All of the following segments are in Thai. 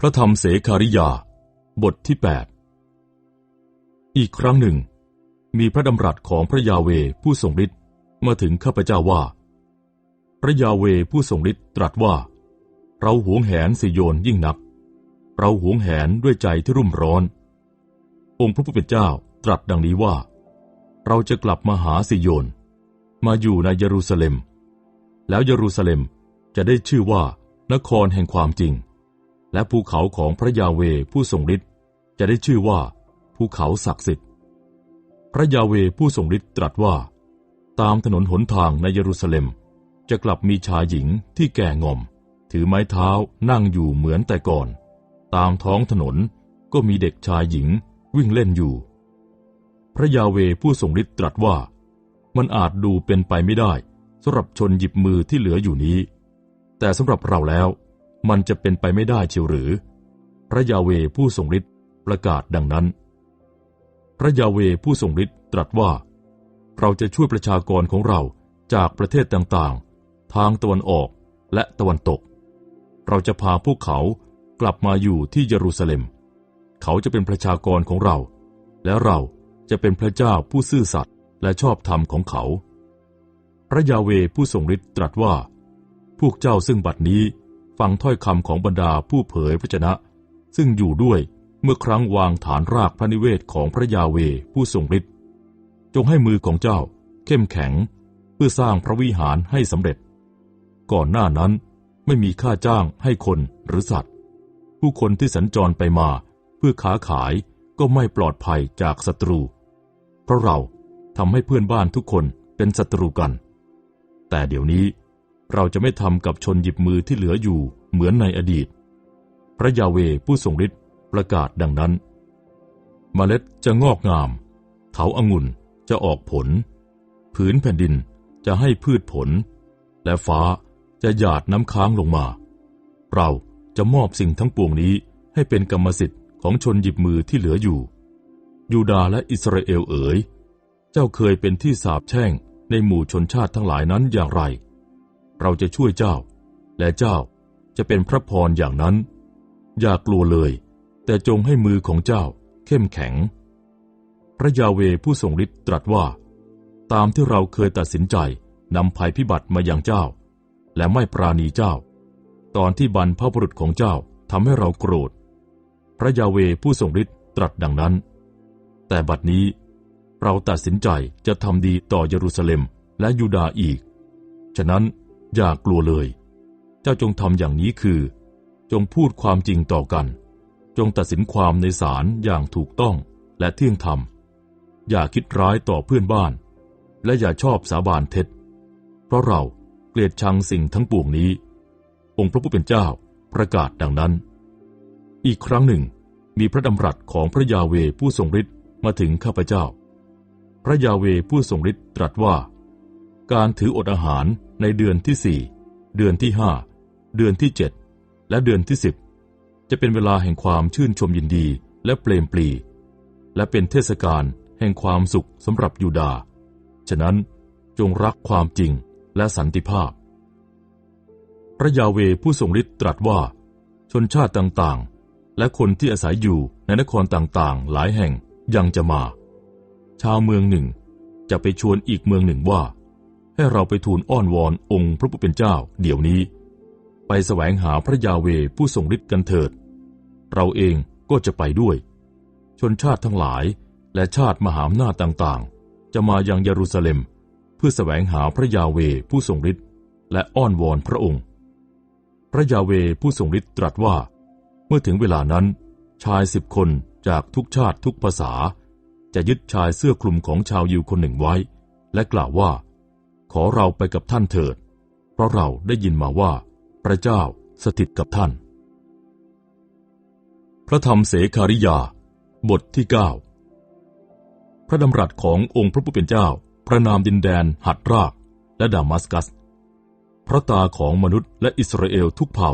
พระธรรมเสขาริยา บทที่ 8 อีกครั้งหนึ่ง มีพระดำรัสของพระยาเวผู้ทรงฤทธิ์มาถึงข้าพเจ้าว่า พระยาเวผู้ทรงฤทธิ์ตรัสว่า เราหวงแหนสิโยนยิ่งนัก เราหวงแหนด้วยใจที่รุ่มร้อน องค์พระผู้เป็นเจ้าตรัสดังนี้ว่า เราจะกลับมาหาสิโยน มาอยู่ในเยรูซาเล็ม แล้วเยรูซาเล็มจะได้ชื่อว่านครแห่งความจริง และภูเขาของพระยาเวผู้ทรงฤทธิ์จะได้ชื่อว่า ภูเขาศักดิ์สิทธิ์ พระยาเวผู้ทรงฤทธิ์ตรัสว่า ตามถนนหนทางในเยรูซาเล็ม จะกลับมีชายหญิงที่แก่งอม ถือไม้เท้านั่งอยู่เหมือนแต่ก่อน ตามท้องถนนก็มีเด็กชายหญิงวิ่งเล่นอยู่ พระยาเวผู้ทรงฤทธิ์ตรัสว่า มันอาจดูเป็นไปไม่ได้สำหรับชนหยิบมือที่เหลืออยู่นี้ แต่สำหรับเราแล้ว มันจะเป็นไปไม่ได้เชียวหรือ พระยาเวผู้ทรงฤทธิ์ประกาศดังนั้น พระยาเวผู้ทรงฤทธิ์ตรัสว่า เราจะช่วยประชากรของเราจากประเทศต่างๆ ทางตะวันออกและตะวันตก เราจะพาพวกเขากลับมาอยู่ที่เยรูซาเล็ม เขาจะเป็นประชากรของเรา และเราจะเป็นพระเจ้าผู้ซื่อสัตย์และชอบธรรมของเขา พระยาเวผู้ทรงฤทธิ์ตรัสว่า พวกเจ้าซึ่งบัดนี้ ฟังถ้อยคำของบรรดาผู้เผยพระชนะ ซึ่งอยู่ด้วยเมื่อครั้งวางฐานรากพระนิเวศของพระยาเวผู้ทรงฤทธิ์จงให้มือของเจ้า เข้มแข็ง เพื่อสร้างพระวิหารให้สำเร็จ ก่อนหน้านั้นไม่มีค่าจ้างให้คนหรือสัตว์ ผู้คนที่สัญจรไปมา เพื่อค้าขายก็ไม่ปลอดภัยจากศัตรู เพราะเราทำให้เพื่อนบ้านทุกคนเป็นศัตรูกัน แต่เดี๋ยวนี้ เราจะไม่ทำกับชนหยิบมือที่เหลืออยู่เหมือนในอดีต พระยาเวผู้ทรงฤทธิ์ประกาศดังนั้นเมล็ดจะงอกงาม เถาอางุ่นจะออกผล ผืนแผ่นดินจะให้พืชผล และฟ้าจะหยาดน้ำค้างลงมา เราจะมอบสิ่งทั้งปวงนี้ให้เป็นกรรมสิทธิ์ของชนหยิบมือที่เหลืออยู่ ยูดาและอิสราเอลเอ๋ย เจ้าเคยเป็นที่สาบแช่งในหมู่ชนชาติทั้งหลายนั้นอย่างไร เราจะช่วยเจ้า และเจ้าจะเป็นพระพรอย่างนั้น อย่ากลัวเลย แต่จงให้มือของเจ้าเข้มแข็ง พระยาเวผู้ทรงฤทธิ์ตรัสว่า ตามที่เราเคยตัดสินใจนำภัยพิบัติมาอย่างเจ้า และไม่ปราณีเจ้า ตอนที่บรรพบุรุษของเจ้าทำให้เราโกรธ พระยาเวผู้ทรงฤทธิ์ตรัสดังนั้น แต่บัดนี้เราตัดสินใจจะทำดีต่อเยรูซาเล็มและยูดาห์อีก ฉะนั้น อย่ากลัวเลย เจ้าจงทำอย่างนี้คือ จงพูดความจริงต่อกัน จงตัดสินความในศาลอย่างถูกต้องและเที่ยงธรรม อย่าคิดร้ายต่อเพื่อนบ้าน และอย่าชอบสาบานเท็จ เพราะเราเกลียดชังสิ่งทั้งปวงนี้ องค์พระผู้เป็นเจ้าประกาศดังนั้น อีกครั้งหนึ่ง มีพระดำรัสของพระยาเวผู้ทรงฤทธิ์มาถึงข้าพเจ้า พระยาเวผู้ทรงฤทธิ์ตรัสว่า การถืออดอาหาร ในเดือนที่สี่เดือนที่ห้าเดือนที่เจ็ดและเดือนที่สิบจะเป็นเวลาแห่งความชื่นชมยินดีและเปลมปลี และเป็นเทศกาลแห่งความสุขสำหรับยูดา ฉะนั้นจงรักความจริงและสันติภาพ พระยาเวผู้ทรงฤทธิ์ตรัสว่า ชนชาติต่างๆ และคนที่อาศัยอยู่ในนครต่างๆ หลายแห่งยังจะมา ชาวเมืองหนึ่งจะไปชวนอีกเมืองหนึ่งว่า ให้เราไปทูลอ้อนวอนองค์พระผู้เป็นเจ้า เดี๋ยวนี้ ไปแสวงหาพระยาเวผู้ทรงฤทธิ์กันเถิด เราเองก็จะไปด้วย ชนชาติทั้งหลายและชาติมหาอำนาจต่างๆ จะมายังเยรูซาเล็ม เพื่อแสวงหาพระยาเวผู้ทรงฤทธิ์และอ้อนวอนพระองค์ พระยาเวผู้ทรงฤทธิ์ตรัสว่า เมื่อถึงเวลานั้น ชายสิบคนจากทุกชาติทุกภาษา จะยึดชายเสื้อคลุมของชาวยิวคนหนึ่งไว้ และกล่าวว่า ขอเราไปกับท่านเถิด เพราะเราได้ยินมาว่า พระเจ้าสถิตกับท่าน พระธรรมเสขาริยา บทที่เก้าพระดำรัสขององค์พระผู้เป็นเจ้า พระนามดินแดน หัดราก และดามัสกัส พระตาของมนุษย์และอิสราเอลทุกเผ่า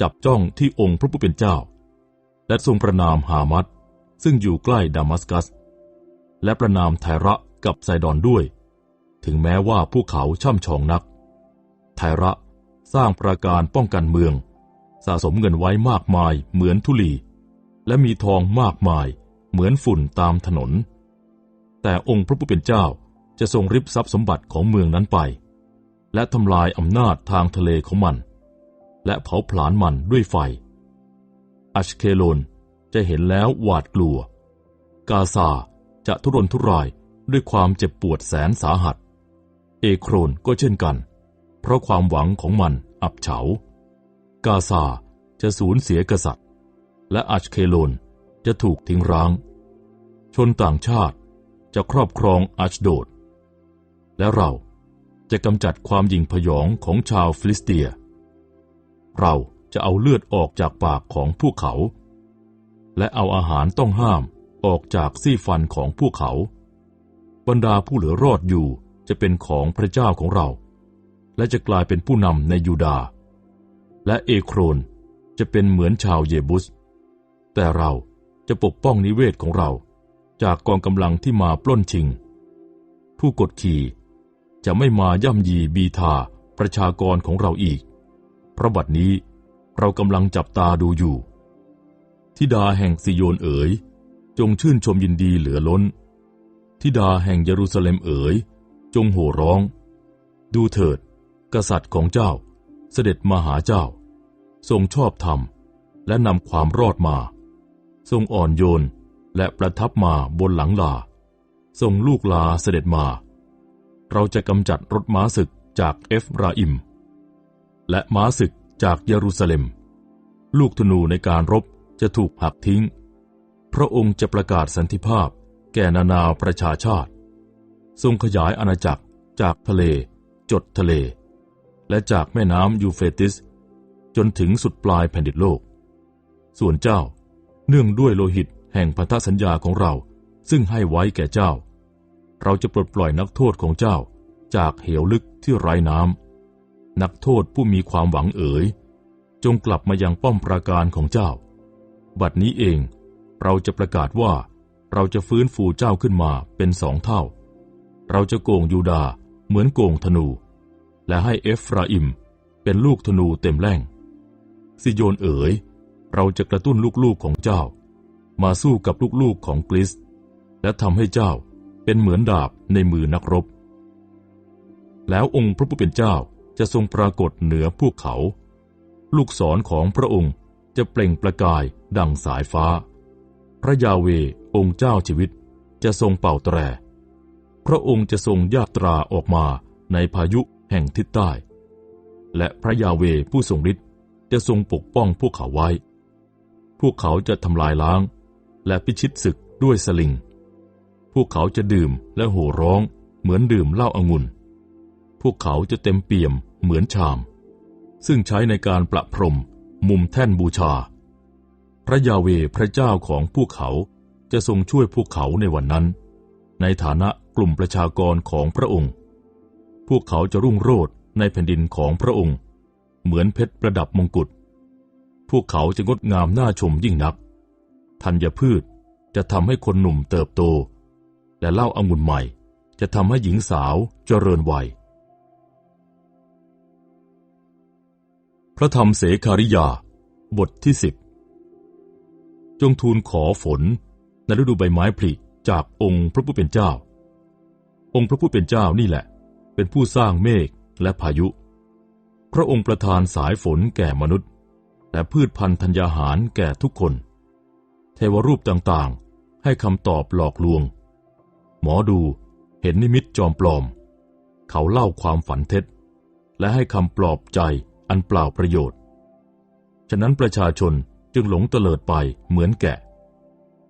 จับจ้องที่องค์พระผู้เป็นเจ้า และทรงประนามฮามัดซึ่งอยู่ใกล้ดามัสกัส และประนามไทระกับไซดอนด้วย ถึงแม้ว่าพวกเขาช่ำชองนัก ไทระสร้างปราการป้องกันเมือง สะสมเงินไว้มากมายเหมือนทุลี และมีทองมากมายเหมือนฝุ่นตามถนน แต่องค์พระผู้เป็นเจ้าจะทรงริบทรัพย์สมบัติของเมืองนั้นไป และทำลายอำนาจทางทะเลของมัน และเผาผลาญมันด้วยไฟ อัชเคโลนจะเห็นแล้วหวาดกลัว กาซาจะทุรนทุรายด้วยความเจ็บปวดแสนสาหัส เอโครนก็เช่นกัน เพราะความหวังของมันอับเฉา กาซาจะสูญเสียกษัตริย์ และอัชเคโลนจะถูกทิ้งร้าง ชนต่างชาติจะครอบครองอัชโดด และเราจะกำจัดความยิงพยองของชาวฟิลิสเตีย เราจะเอาเลือดออกจากปากของพวกเขา และเอาอาหารต้องห้ามออกจากซี่ฟันของพวกเขา บรรดาผู้เหลือรอดอยู่ จะเป็นของพระเจ้าของเรา และจะกลายเป็นผู้นำในยูดาห์และเอโครนจะเป็นเหมือนชาวเยบุส แต่เราจะปกป้องนิเวศของเราจากกองกำลังที่มาปล้นชิง ผู้กดขี่จะไม่มาย่ำยีบีทาประชากรของเราอีก พระบัดนี้เรากำลังจับตาดูอยู่ทิดาแห่งซิโยนเอ๋ย จงชื่นชมยินดีเหลือล้นทิดาแห่งเยรูซาเล็มเอ๋ย จงโห่ร้อง ดูเถิด กษัตริย์ของเจ้า เสด็จมาหาเจ้า ทรงชอบธรรม และนำความรอดมา ทรงอ่อนโยนและประทับมาบนหลังลา ทรงลูกลาเสด็จมา เราจะกำจัดรถม้าศึกจากเอฟราอิม และม้าศึกจากเยรูซาเล็ม ลูกธนูในการรบจะถูกหักทิ้ง พระองค์จะประกาศสันติภาพแก่นานาประชาชาติ ทรงขยายอาณาจักรจากทะเล จดทะเล และจากแม่น้ำยูเฟติส จนถึงสุดปลายแผ่นดินโลก ส่วนเจ้าเนื่องด้วยโลหิตแห่งพันธสัญญาของเรา ซึ่งให้ไว้แก่เจ้า เราจะปลดปล่อยนักโทษของเจ้าจากเหวลึกที่ไร้น้ำนักโทษผู้มีความหวังเอ๋ย จงกลับมายังป้อมปราการของเจ้า บัดนี้เองเราจะประกาศว่าเราจะฟื้นฟูเจ้าขึ้นมาเป็นสองเท่า เราจะโกงยูดาเหมือนโกงธนู และให้เอฟราอิมเป็นลูกธนูเต็มแรงซิโยนเอ๋ย เราจะกระตุ้นลูกๆของเจ้า มาสู้กับลูกๆของกริสและทำให้เจ้าเป็นเหมือนดาบในมือนักรบ แล้วองค์พระผู้เป็นเจ้าจะทรงปรากฏเหนือพวกเขา ลูกศรของพระองค์จะเปล่งประกายดังสายฟ้า พระยาเวองค์เจ้าชีวิตจะทรงเป่าแตร พระองค์จะทรงยาตราออกมาในพายุแห่งทิศใต้ และพระยาเวผู้ทรงฤทธิ์จะทรงปกป้องพวกเขาไว้ พวกเขาจะทำลายล้าง และพิชิตศึกด้วยสลิง พวกเขาจะดื่มและโห่ร้องเหมือนดื่มเหล้าอางุ่น พวกเขาจะเต็มเปี่ยมเหมือนชาม ซึ่งใช้ในการประพรมมุมแท่นบูชา พระยาเวพระเจ้าของพวกเขาจะทรงช่วยพวกเขาในวันนั้น ในฐานะ กลุ่มประชากรของพระองค์ พวกเขาจะรุ่งโรจน์ในแผ่นดินของพระองค์ เหมือนเพชรประดับมงกุฎ พวกเขาจะงดงามน่าชมยิ่งนัก ธัญพืชจะทำให้คนหนุ่มเติบโต และเล่าอางุ่นใหม่จะทำให้หญิงสาวเจริญวัย พระธรรมเสคาริยา บทที่สิบจงทูลขอฝนในฤดูใบไม้ผลิจากองค์พระผู้เป็นเจ้า องค์พระผู้เป็นเจ้านี่แหละ เป็นผู้สร้างเมฆและพายุ พระองค์ประทานสายฝนแก่มนุษย์ และพืชพันธุ์ธัญญาหารแก่ทุกคน เทวรูปต่างๆ ให้คำตอบหลอกลวง หมอดูเห็นนิมิตจอมปลอม เขาเล่าความฝันเท็จ และให้คำปลอบใจอันเปล่าประโยชน์ ฉะนั้นประชาชนจึงหลงเตลิดไปเหมือนแกะ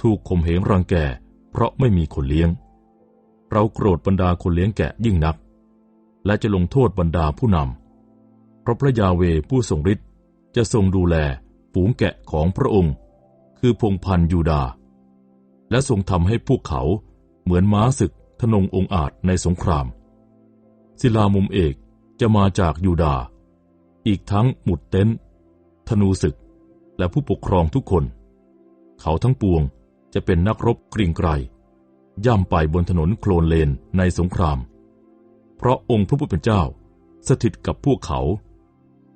ถูกข่มเหงรังแกเพราะไม่มีคนเลี้ยง เราโกรธบรรดาคนเลี้ยงแกะยิ่งนัก และจะลงโทษบรรดาผู้นำ เพราะพระยาเวผู้ทรงฤทธิ์จะทรงดูแลฝูงแกะของพระองค์ คือพงพันยูดา และทรงทำให้พวกเขาเหมือนม้าศึกทนงองอาจในสงคราม ศิลามุมเอกจะมาจากยูดา อีกทั้งหมุดเต็นธนูศึกและผู้ปกครองทุกคน เขาทั้งปวงจะเป็นนักรบกริ่งไกร ย่ำไปบนถนนโคลนเลนในสงคราม เพราะองค์พระผู้เป็นเจ้า สถิตกับพวกเขา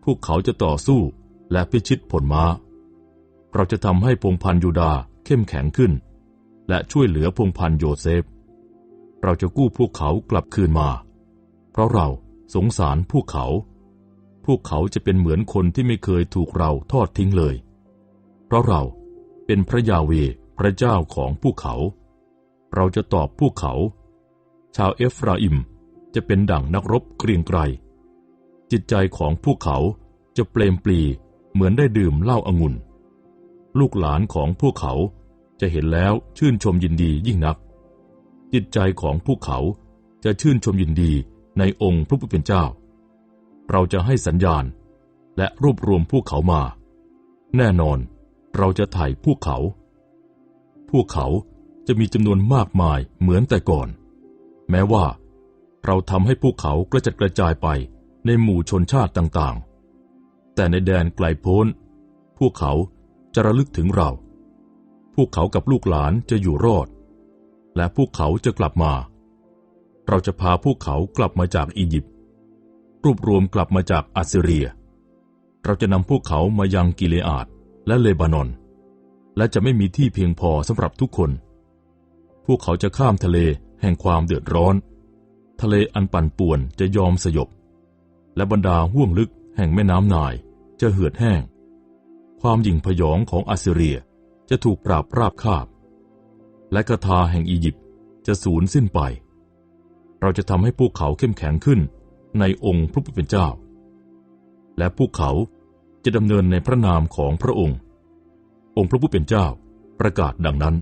พวกเขาจะต่อสู้และพิชิตผลม้า เราจะทำให้พงพันยูดาเข้มแข็งขึ้น และช่วยเหลือพงพันโยเซฟ เราจะกู้พวกเขากลับคืนมา เพราะเราสงสารพวกเขา พวกเขาจะเป็นเหมือนคนที่ไม่เคยถูกเราทอดทิ้งเลย เพราะเราเป็นพระยาเวพระเจ้าของพวกเขา เราจะตอบพวกเขา ชาวเอฟราอิมจะเป็นดั่งนักรบเกรียงไกร จิตใจของพวกเขาจะเปลมปลีเหมือนได้ดื่มเหล้าอางุ่น ลูกหลานของพวกเขาจะเห็นแล้วชื่นชมยินดียิ่งนัก จิตใจของพวกเขาจะชื่นชมยินดีในองค์พระผู้เป็นเจ้า เราจะให้สัญญาณและรวบรวมพวกเขามา แน่นอนเราจะถ่ายพวกเขา พวกเขา จะมีจำนวนมากมายเหมือนแต่ก่อน แม้ว่า เราทำให้พวกเขากระจัดกระจายไปในหมู่ชนชาติต่างๆ แต่ในแดนไกลโพ้น พวกเขาจะระลึกถึงเรา พวกเขากับลูกหลานจะอยู่รอด และพวกเขาจะกลับมา เราจะพาพวกเขากลับมาจากอียิปต์รวบรวมกลับมาจากอัสซีเรีย เราจะนำพวกเขามายังกิเลอาดและเลบานอน และจะไม่มีที่เพียงพอสำหรับทุกคน พวกเขาจะข้ามทะเลแห่งความเดือดร้อน ทะเลอันปั่นป่วนจะยอมสยบ และบรรดาห้วงลึกแห่งแม่น้ำนายจะเหือดแห้ง ความหยิ่งพยองของอัสซีเรียจะถูกปราบราบคาบ และกระทาแห่งอียิปต์จะสูญสิ้นไป เราจะทำให้พวกเขาเข้มแข็งขึ้นในองค์พระผู้เป็นเจ้า และพวกเขาจะดำเนินในพระนามของพระองค์ องค์พระผู้เป็นเจ้าประกาศดังนั้น